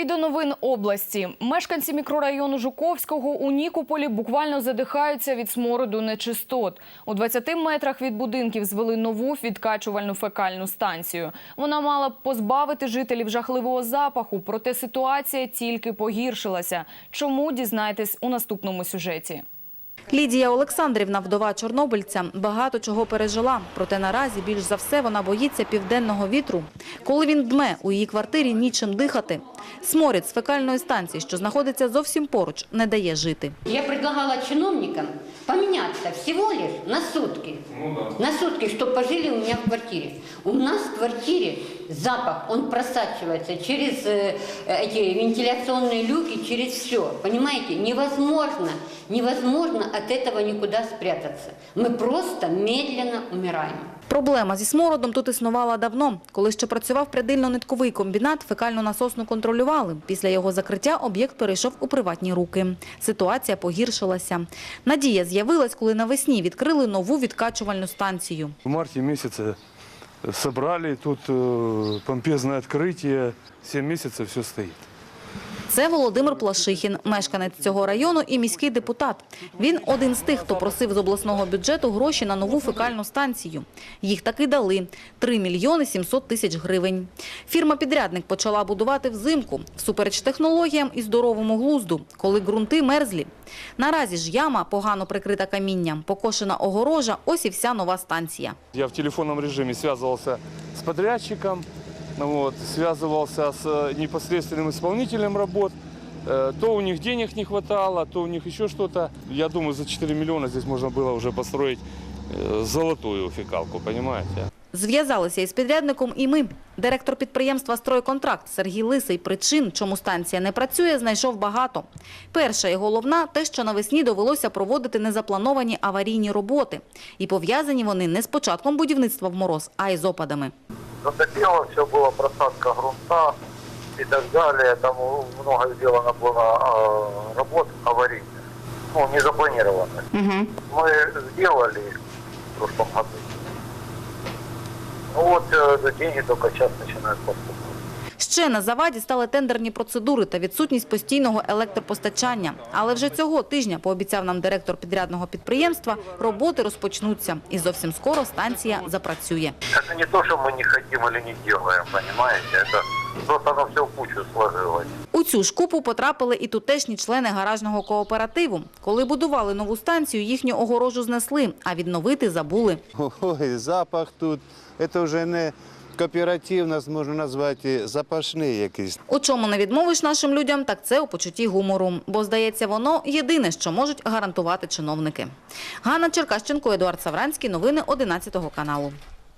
І до новин області. Мешканці мікрорайону Жуковського у Нікополі буквально задихаються від смороду нечистот. У 20 метрах від будинків звели нову відкачувальну фекальну станцію. Вона мала б позбавити жителів жахливого запаху, проте ситуація тільки погіршилася. Чому дізнайтесь у наступному сюжеті? Лідія Олександрівна, вдова чорнобильця, багато чого пережила. Проте наразі більш за все вона боїться південного вітру. Коли він дме, у її квартирі нічим дихати. Сморід з фекальної станції, що знаходиться зовсім поруч, не дає жити. Я предлагала чиновникам поменяться всего лишь на сутки. На сутки, чтобы пожили у меня в квартире. У нас в квартире запах, он просачивается через э, эти вентиляционные люки, через все. Понимаете, невозможно, невозможно от этого никуда спрятаться. Мы просто медленно умираем. Проблема зі смородом тут існувала давно. Коли ще працював прядильно-нитковий комбінат, фекальну насосну контролювали. Після його закриття об'єкт перейшов у приватні руки. Ситуація погіршилася. Надія з'явилась, коли навесні відкрили нову відкачувальну станцію. В марте месяце собрали, тут э, помпезное открытие, 7 месяцев все стоит. Це Володимир Плашихін, мешканець цього району і міський депутат. Він один з тих, хто просив з обласного бюджету гроші на нову фекальну станцію. Їх таки дали – 3 мільйони 700 тисяч гривень. Фірма-підрядник почала будувати взимку, всупереч технологіям і здоровому глузду, коли ґрунти мерзлі. Наразі ж яма погано прикрита камінням, покошена огорожа – ось і вся нова станція. Я в телефонном режиме связывался с подрядчиком, ну вот, связывался с э, непосредственным исполнителем работ. Э, То у них денег не хватало, то у них еще что-то. Я думаю, за 4 миллиона здесь можно было уже построить э, золотую фекалку, понимаете? Зв'язалися із підрядником і ми. Директор підприємства «Стройконтракт» Сергій Лисий причин, чому станція не працює, знайшов багато. Перша і головна – те, що навесні довелося проводити незаплановані аварійні роботи. І пов'язані вони не з початком будівництва в мороз, а й з опадами. Затопило, все было просадка грунта и так далее. Там много сделано было э, работ аварийных, ну, не запланированных. Мы сделали в прошлом году. Ну вот э, деньги только сейчас начинают поступать. Ще на заваді стали тендерні процедури та відсутність постійного електропостачання. Але вже цього тижня, пообіцяв нам директор підрядного підприємства, роботи розпочнуться. І зовсім скоро станція запрацює. Это не то, что мы не хотим или не делаем, понимаете? Это просто оно все в кучу сложилось. У цю ж купу потрапили і тутешні члени гаражного кооперативу. Коли будували нову станцію, їхню огорожу знесли, а відновити забули. Ой, запах тут. Це вже не кооператив, нас можна назвати запашний якийсь. У чому не відмовиш нашим людям, так це у почутті гумору. Бо, здається, воно єдине, що можуть гарантувати чиновники. Ганна Черкащенко, Едуард Савранський. Новини 11 каналу.